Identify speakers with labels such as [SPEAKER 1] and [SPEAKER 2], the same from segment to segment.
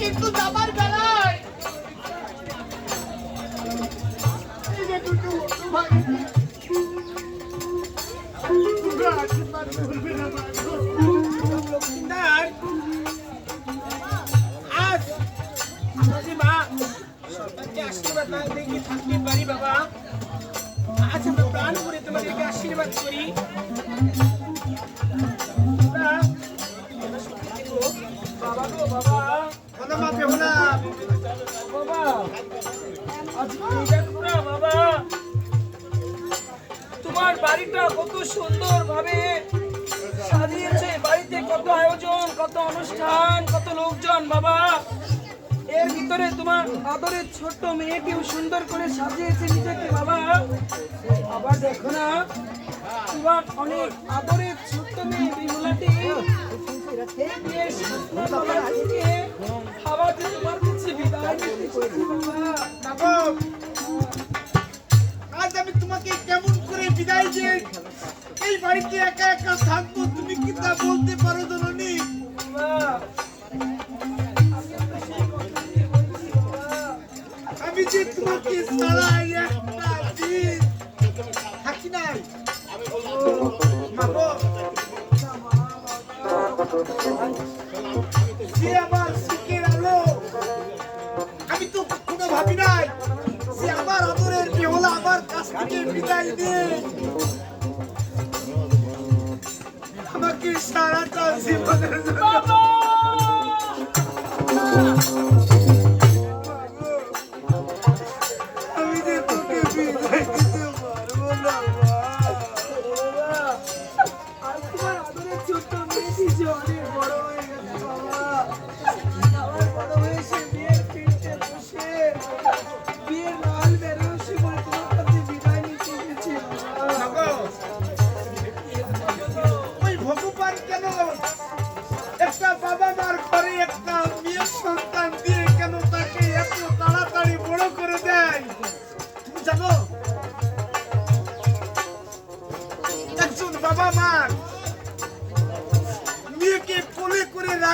[SPEAKER 1] কিন্তু যাবার বেলায়।
[SPEAKER 2] আজ মা সন্তানকে আশীর্বাদ না দেখে থাকতে পারি বাবা। আজ বাবা। বাবা বাবা তোমার বাড়িটা কত সুন্দর ভাবে সাজিয়েছে। বাড়িতে কত আয়োজন, কত অনুষ্ঠান, কত লোকজন, বাবা। এর ভিতরে তোমার আদরের ছোট্ট মেয়েটিও সুন্দর করে সাজিয়েছে নিজেকে, বাবা। আবার দেখো না। তোমার অনেক আদরের ছোট্ট মেয়ে বিমলাটি। সাজনা
[SPEAKER 1] বাড়িতে একা একা থাকব, তুমি কি তা বলতে পারো জননী?
[SPEAKER 2] আমি
[SPEAKER 1] যে তোমাকে ছাড়া একটা দিন, থাকি নাই। যে আমার সুখের আলো। আমি তো কখনো ভাবি নাই যে আমার আদরের বেহলা আমার কাছ থেকে বিদায় দিয়ে সারাটা জীবনের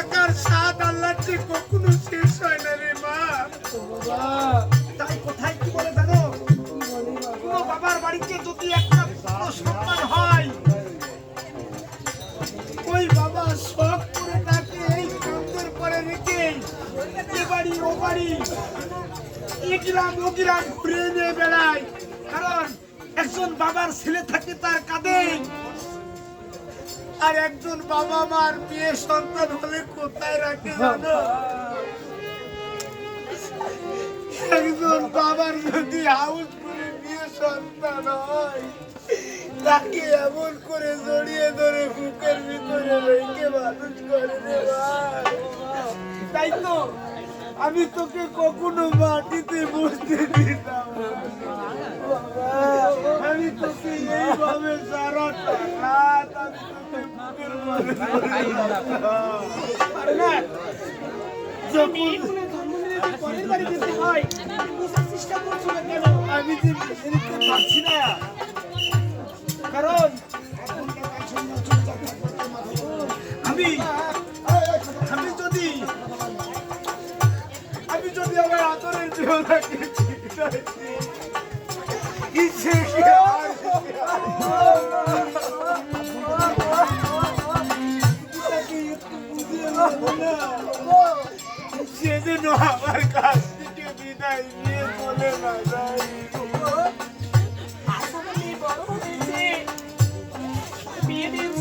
[SPEAKER 1] করে রাখার স্বাদ আল্লাহর যে কখনো শেষ হয় না রে মা। তাই কোথায় কি বলে জানো? কোনো বাবার বাড়িতে যদি একটা সন্তান হয়, ওই বাবা শখ করে তাকে এই কান্দের পরে রেখে এ বাড়ি, ও বাড়ি এ গ্রাম ও গ্রাম ঘুরে নিয়ে বেড়ায়। কারণ একজন বাবার ছেলে থাকে তার কাঁধে। আর একজন বাবা মার মেয়ে সন্তান হলে কোথায় রাখে জানো? একজন বাবার যদি হাউস করে মেয়ে সন্তান হয়, তাকে এমন করে জড়িয়ে ধরে বুকের ভিতরে রেখে মানুষ করে ভাই। তাই তো? আমি তোকে কখনো মাটিতে বসতে দিতাম আমি তোকে এইভাবে রাত আমি তোকে। যখন যে বেছে নিতে পারছি না। কারণ আমি আমি যদি আমার আদরের জীবনটাকে ইচ্ছে কি আর? এটাকে একটু বুঝিয়ে বলো না। সে যেন আমার কাছ থেকে বিদায় নিয়ে চলে না
[SPEAKER 2] বিয়ে দিয়েছ?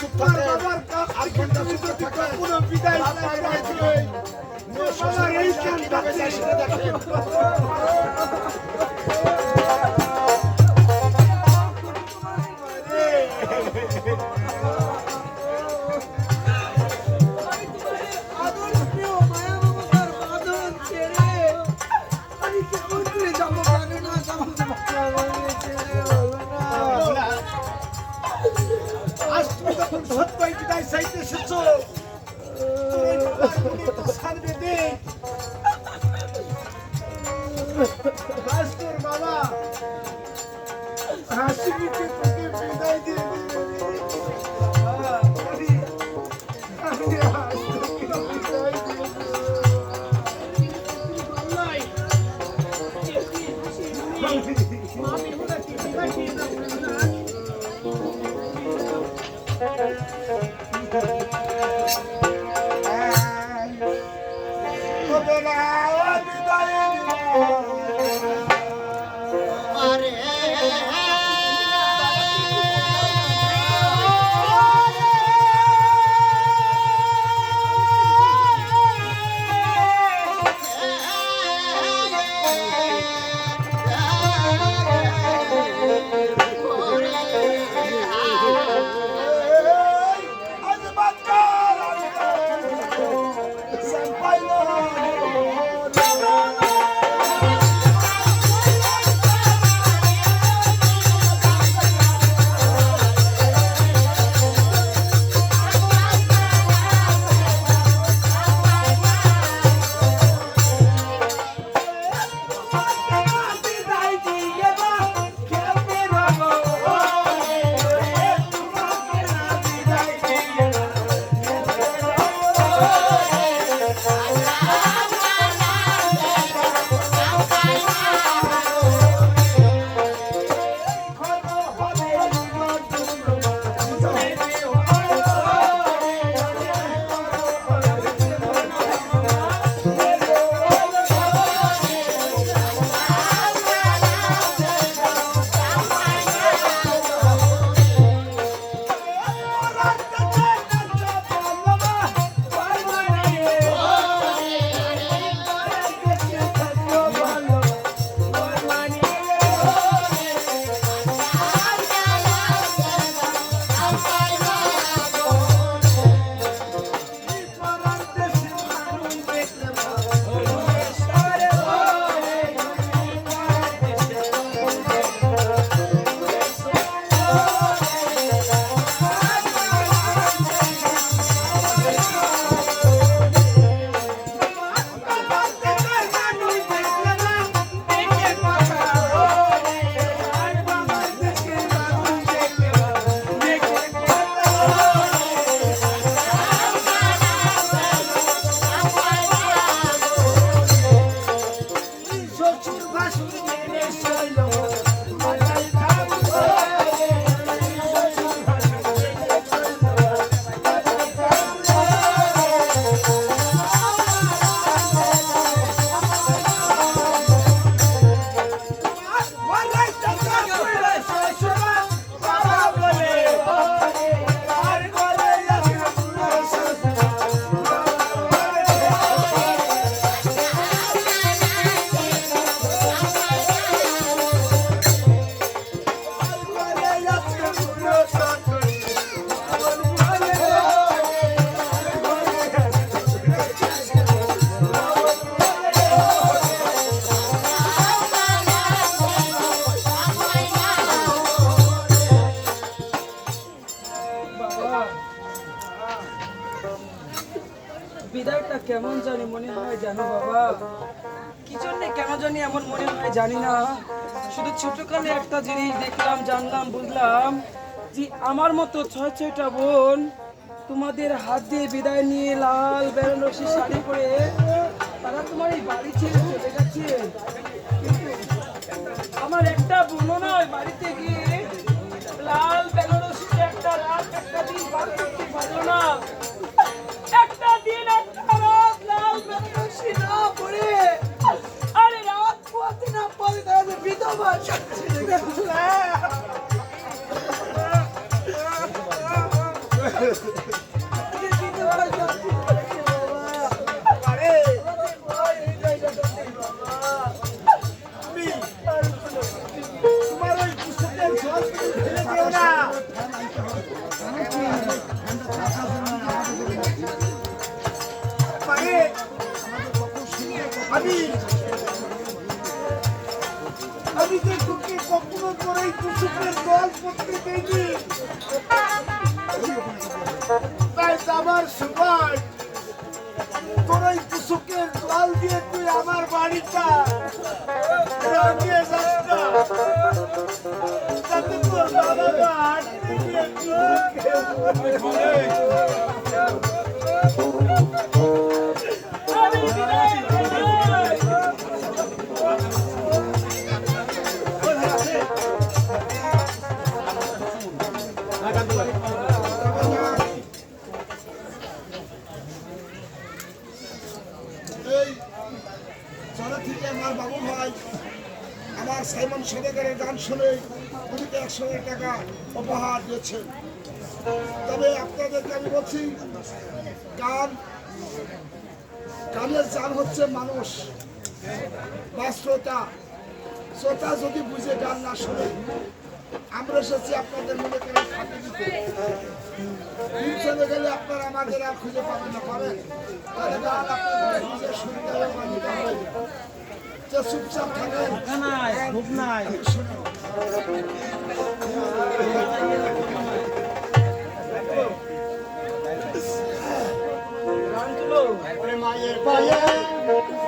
[SPEAKER 2] চুপ থাকে
[SPEAKER 1] আধ ঘণ্টা
[SPEAKER 2] চুপ দেখেন। যখন সত্যই বিদায় চাইতে এসেছ? বাবা হাসি মুখে তোকে বিদায় দিয়ে
[SPEAKER 1] thank you. ছোটকালে একটা জিনিস দেখলাম, জানলাম, বুঝলাম যে আমার মতো ছয় ছয়টা বোন তোমাদের হাত দিয়ে বিদায় নিয়ে লাল বেনারসি শাড়ি পরে তারা তোমার এই বাড়ি ছেড়ে চলে গেছে। আমার একটা বোনও নয়, বাড়িতে গিয়ে লাল বেনারসিতে একটা রাত, একটা দিন করতে পারল না। একটা দিন একটা রাত লাল বেনারসি না পরে আরে রাত পোয়াতে না পরে আমি যে তোকে কখনো করে কুসুমের জল করতে দেয়নি তাই আমার সময় তোর ওই কুসুকের জল দিয়ে তুই আমার বাড়িটা রাঙিয়ে যাস যাতে তোর বাবা হাঁটতে গিয়ে
[SPEAKER 2] আমি
[SPEAKER 1] শুনে উনিকে একশো টাকা উপহার দিয়েছেন। তবে আপনাদেরকে আমি বলছি গান গানের চাল হচ্ছে মানুষ বা শ্রোতা। শ্রোতা যদি বুঝে গান না শুনে আমরা এসেছি আপনাদের মনে করে ফাঁকি দিতে। চলে গেলে আপনারা আমাদের আর খুঁজে পাবেন না পাবেন? তাহলে গান আপনাদের শুনতে হবে বা নিতে হবে। যে চুপচাপ থাকেন। শুনুন
[SPEAKER 2] তুলো।
[SPEAKER 1] মায়ের পায়ে পায়ে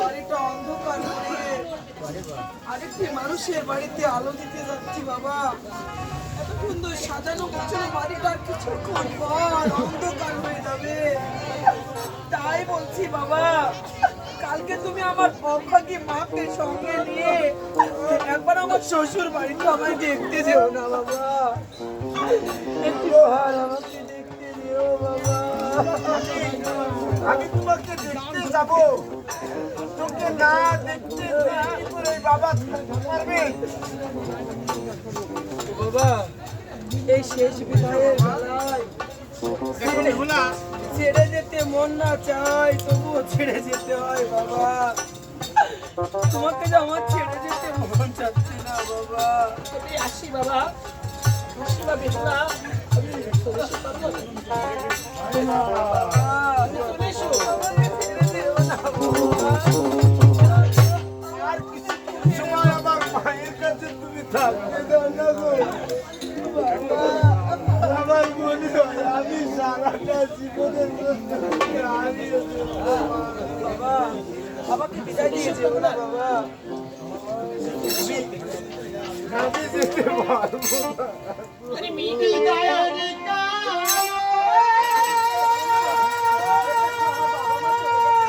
[SPEAKER 2] বাড়িটা অন্ধকার করে আরেকটি মানুষের বাড়িতে আলো দিতে যাচ্ছি বাবা। এত সাজানো গোছানো বাড়িটা কিছুক্ষণ পর অন্ধকার হয়ে যাবে। তাই বলছি বাবা, কালকে তুমি আমার পক্ষাকে মাকে সঙ্গে নিয়ে একবার আমার শ্বশুর বাড়িতে আমায় দেখতে যেও না বাবা। একটু দেখতে যেও বাবা।
[SPEAKER 1] আমি তোমাকে দেখতে যাব। তোকে না দেখতে দেখতে করে বাবা পারবে।
[SPEAKER 2] বাবা এই শেষ বিদায়ের বেলায় ছেড়ে যেতে মন না চায় তবুও ছেড়ে যেতে হয় বাবা। তোমাকে যে আমার ছেড়ে যেতে মন চাচ্ছে না বাবা। আসি বাবা। আসি বা আমি
[SPEAKER 1] সারাটা জীবনের
[SPEAKER 2] বাবা
[SPEAKER 3] আমাকে মেয়েকে বিদায়